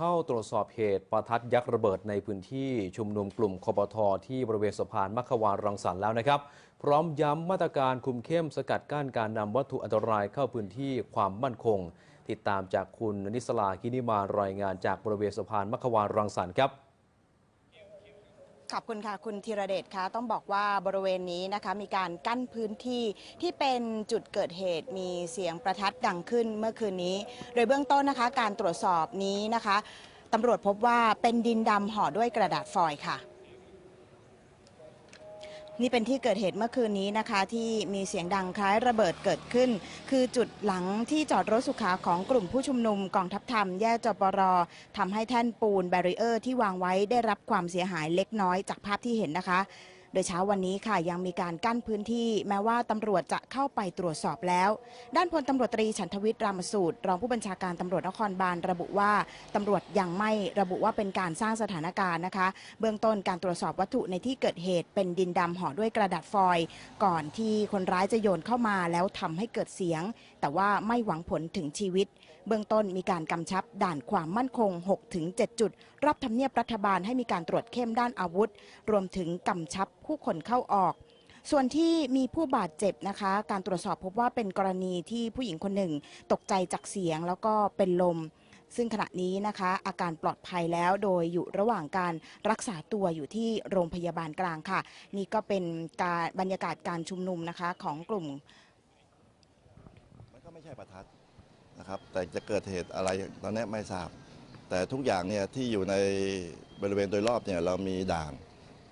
เข้าตรวจสอบเหตุประทัดยักษ์ระเบิดในพื้นที่ชุมนุมกลุ่มคอปทที่บริเวณสะพานมัคควานรังสรรค์แล้วนะครับ พร้อมย้ำมาตรการคุมเข้มสกัดกั้นการนำวัตถุอันตรายเข้าพื้นที่ความมั่นคง ติดตามจากคุณนิสลากินิมานรายงานจากบริเวณสะพานมัคควานรังสรรค์ครับ ขอบคุณค่ะ คุณธีรเดชคะต้องบอกว่าบริเวณนี้นะคะ มีการกั้นพื้นที่ที่เป็นจุดเกิดเหตุมีเสียงประทัดดังขึ้นเมื่อคืนนี้ โดยเบื้องต้นนะคะ การตรวจสอบนี้นะคะตำรวจพบว่าเป็นดินดำห่อด้วยกระดาษฟอยล์ค่ะ นี่เป็นที่เกิดเหตุเมื่อคืนนี้นะคะที่มีเสียงดังคล้ายระเบิดเกิดขึ้น คือจุดหลังที่จอดรถสุขาของกลุ่มผู้ชุมนุมกองทัพธรรมแยกจปรทำให้แท่นปูนแบริเออร์ที่วางไว้ได้รับความเสียหายเล็กน้อยจากภาพที่เห็นนะคะ โดยเช้าวันนี้ค่ะยังมีการกั้นพื้นที่แม้ว่าตำรวจจะเข้าไปตรวจสอบแล้ว ด้านพลตำรวจตรีฉันทวิทย์รามสูตร รองผู้บัญชาการตำรวจนครบาลระบุว่าตำรวจยังไม่ระบุว่าเป็นการสร้างสถานการณ์นะคะ เบื้องต้นการตรวจสอบวัตถุในที่เกิดเหตุเป็นดินดำห่อด้วยกระดาษฟอยล์ก่อนที่คนร้ายจะโยนเข้ามาแล้วทำให้เกิดเสียง แต่ว่าไม่หวังผลถึงชีวิต เบื้องต้นมีการกำชับด่านความมั่นคง 6-7 จุด รอบทำเนียบรัฐบาลให้มีการตรวจเข้มด้านอาวุธ รวมถึงกำชับผู้คนเข้าออกส่วนที่มีผู้บาดเจ็บนะคะ การตรวจสอบพบว่าเป็นกรณีที่ผู้หญิงคนหนึ่ง ตกใจจากเสียงแล้วก็เป็นลม ซึ่งขณะนี้นะคะ อาการปลอดภัยแล้วโดยอยู่ระหว่างการรักษาตัวอยู่ที่โรงพยาบาลกลางค่ะ นี่ก็เป็นการบรรยากาศการชุมนุมนะคะของกลุ่ม มันก็ไม่ใช่ประทัด นะครับแต่จะเกิดเหตุอะไรตอนนี้ไม่ทราบ แต่ทุกอย่างเนี่ยที่อยู่ในบริเวณโดยรอบเนี่ยเรามีด่าน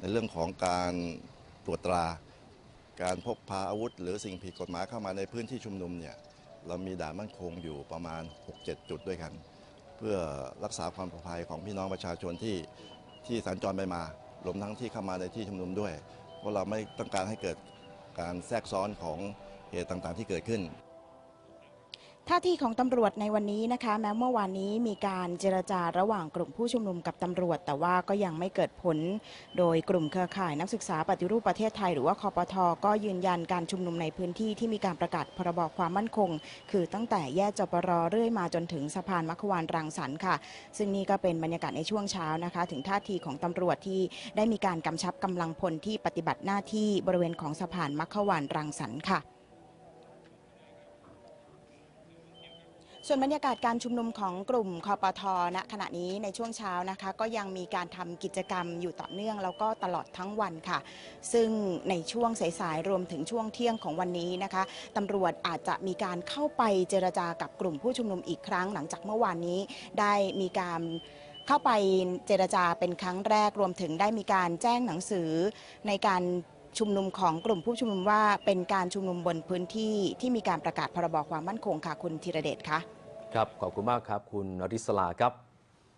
ในเรื่องของการตรวจตรา การพกพาอาวุธ หรือสิ่งผิดกฎหมายเข้ามาในพื้นที่ชุมนุมเนี่ยเรามีด่านมั่นคงอยู่ประมาณ 6-7 จุดด้วยกัน เพื่อรักษาความปลอดภัยของพี่น้องประชาชนที่ที่สัญจรไปมารวมทั้งที่เข้ามาในที่ชุมนุมด้วย เพราะเราไม่ต้องการให้เกิดการแทรกซ้อนของเหตุต่างๆ ที่เกิดขึ้น ท่าทีของตำรวจในวันนี้นะคะ แม้เมื่อวานนี้มีการเจรจาระหว่างกลุ่มผู้ชุมนุมกับตำรวจ แต่ว่าก็ยังไม่เกิดผล โดยกลุ่มเครือข่ายนักศึกษาปฏิรูปประเทศไทย หรือว่าคอปทก็ยืนยันการชุมนุมในพื้นที่ที่มีการประกาศพรบความมั่นคง คือตั้งแต่แยกจปรเรื่อยมาจนถึงสะพานมัควานรังสรรค์ค่ะ ซึ่งนี่ก็เป็นบรรยากาศในช่วงเช้านะคะ ถึงท่าทีของตำรวจที่ได้มีการกำชับกำลังพลที่ปฏิบัติหน้าที่บริเวณของสะพานมัควานรังสรรค์ค่ะ ส่วนบรรยากาศการชุมนุมของกลุ่มคอปทณขณะนี้ในช่วงเช้านะคะ ก็ยังมีการทำกิจกรรมอยู่ต่อเนื่องแล้วก็ตลอดทั้งวันค่ะ ซึ่งในช่วงสายๆรวมถึงช่วงเที่ยงของวันนี้นะคะตำรวจอาจจะมีการเข้าไปเจรจากับกลุ่มผู้ชุมนุมอีกครั้ง หลังจากเมื่อวานนี้ได้มีการเข้าไปเจรจาเป็นครั้งแรกรวมถึงได้มีการแจ้งหนังสือในการ ชุมนุมของกลุ่มผู้ชุมนุมว่าเป็นการชุมนุมบนพื้นที่ที่มีการประกาศพรบความมั่นคงค่ะคุณธีรเดชคะครับขอบคุณมากครับ คุณนริศลาครับ